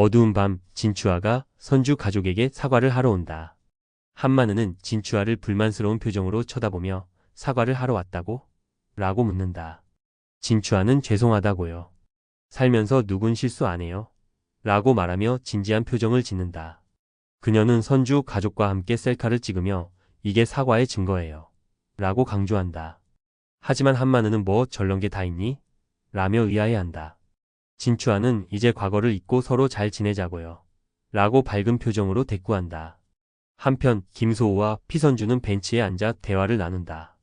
어두운 밤 진추아가 선주 가족에게 사과를 하러 온다. 한마누는 진추아를 불만스러운 표정으로 쳐다보며 사과를 하러 왔다고? 라고 묻는다. 진추아는 죄송하다고요. 살면서 누군 실수 안 해요. 라고 말하며 진지한 표정을 짓는다. 그녀는 선주 가족과 함께 셀카를 찍으며 이게 사과의 증거예요. 라고 강조한다. 하지만 한마누는 뭐 저런 게 다 있니? 라며 의아해한다. 진추아는 이제 과거를 잊고 서로 잘 지내자고요. 라고 밝은 표정으로 대꾸한다. 한편 김소호와 피선주는 벤치에 앉아 대화를 나눈다.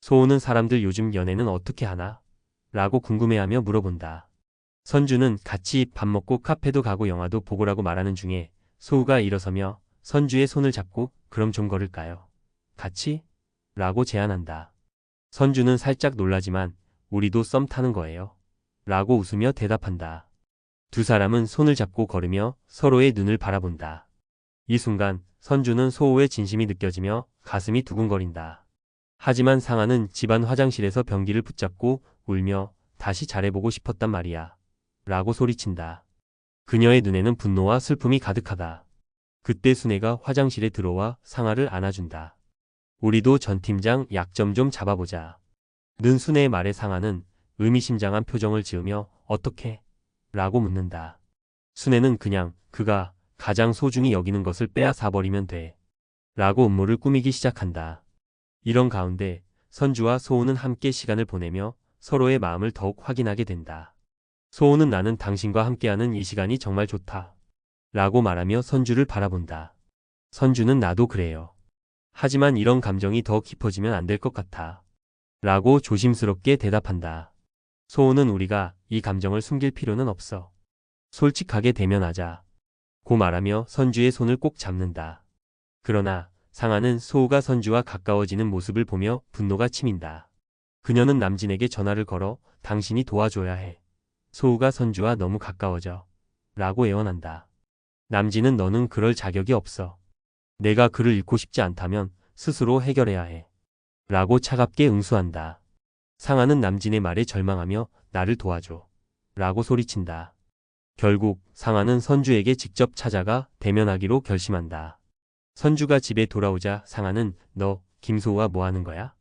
소호는 사람들 요즘 연애는 어떻게 하나? 라고 궁금해하며 물어본다. 선주는 같이 밥 먹고 카페도 가고 영화도 보고라고 말하는 중에 소우가 일어서며 선주의 손을 잡고 그럼 좀 걸을까요? 같이? 라고 제안한다. 선주는 살짝 놀라지만 우리도 썸 타는 거예요. 라고 웃으며 대답한다. 두 사람은 손을 잡고 걸으며 서로의 눈을 바라본다. 이 순간 선주는 소호의 진심이 느껴지며 가슴이 두근거린다. 하지만 상아는 집안 화장실에서 변기를 붙잡고 울며 다시 잘해보고 싶었단 말이야. 라고 소리친다. 그녀의 눈에는 분노와 슬픔이 가득하다. 그때 순애가 화장실에 들어와 상아를 안아준다. 우리도 전 팀장 약점 좀 잡아보자. 는 순애의 말에 상아는 의미심장한 표정을 지으며 어떻게? 라고 묻는다. 순애는 그냥 그가 가장 소중히 여기는 것을 빼앗아버리면 돼. 라고 음모를 꾸미기 시작한다. 이런 가운데 선주와 소우는 함께 시간을 보내며 서로의 마음을 더욱 확인하게 된다. 소우는 나는 당신과 함께하는 이 시간이 정말 좋다. 라고 말하며 선주를 바라본다. 선주는 나도 그래요. 하지만 이런 감정이 더 깊어지면 안 될 것 같아. 라고 조심스럽게 대답한다. 소우는 우리가 이 감정을 숨길 필요는 없어. 솔직하게 대면하자. 고 말하며 선주의 손을 꼭 잡는다. 그러나 상아는 소우가 선주와 가까워지는 모습을 보며 분노가 치민다. 그녀는 남진에게 전화를 걸어 당신이 도와줘야 해. 소우가 선주와 너무 가까워져. 라고 애원한다. 남진은 너는 그럴 자격이 없어. 내가 그를 잃고 싶지 않다면 스스로 해결해야 해. 라고 차갑게 응수한다. 상아는 남진의 말에 절망하며 나를 도와줘. 라고 소리친다. 결국 상아는 선주에게 직접 찾아가 대면하기로 결심한다. 선주가 집에 돌아오자 상아는 너 김소우와 뭐 하는 거야?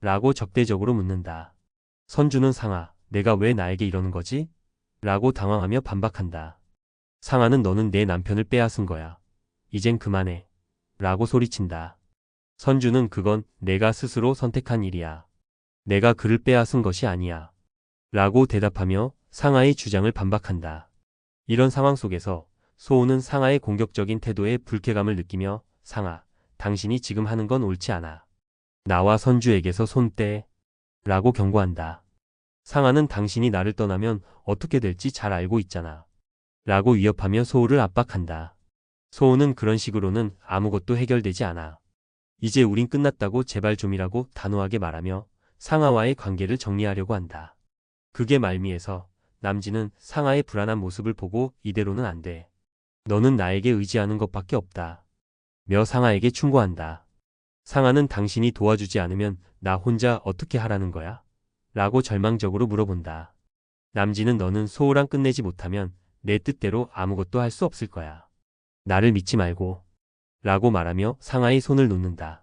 라고 적대적으로 묻는다. 선주는 상아, 내가 왜 나에게 이러는 거지? 라고 당황하며 반박한다. 상아는 너는 내 남편을 빼앗은 거야. 이젠 그만해. 라고 소리친다. 선주는 그건 내가 스스로 선택한 일이야. 내가 그를 빼앗은 것이 아니야. 라고 대답하며 상아의 주장을 반박한다. 이런 상황 속에서 소우는 상아의 공격적인 태도에 불쾌감을 느끼며 상아, 당신이 지금 하는 건 옳지 않아. 나와 선주에게서 손 떼. 라고 경고한다. 상아는 당신이 나를 떠나면 어떻게 될지 잘 알고 있잖아. 라고 위협하며 소우를 압박한다. 소우는 그런 식으로는 아무것도 해결되지 않아. 이제 우린 끝났다고 제발 좀이라고 단호하게 말하며 상아와의 관계를 정리하려고 한다. 그게 말미에서 남진은 상아의 불안한 모습을 보고 이대로는 안 돼. 너는 나에게 의지하는 것밖에 없다. 며 상아에게 충고한다. 상아는 당신이 도와주지 않으면 나 혼자 어떻게 하라는 거야? 라고 절망적으로 물어본다. 남진은 너는 소우랑 끝내지 못하면 내 뜻대로 아무것도 할 수 없을 거야. 나를 믿지 말고. 라고 말하며 상아의 손을 놓는다.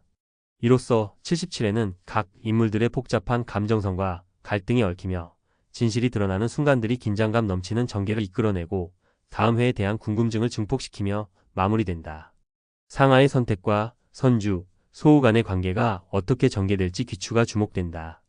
이로써 77회는 각 인물들의 복잡한 감정선과 갈등이 얽히며 진실이 드러나는 순간들이 긴장감 넘치는 전개를 이끌어내고 다음 회에 대한 궁금증을 증폭시키며 마무리된다. 상하의 선택과 선주, 소우 간의 관계가 어떻게 전개될지 귀추가 주목된다.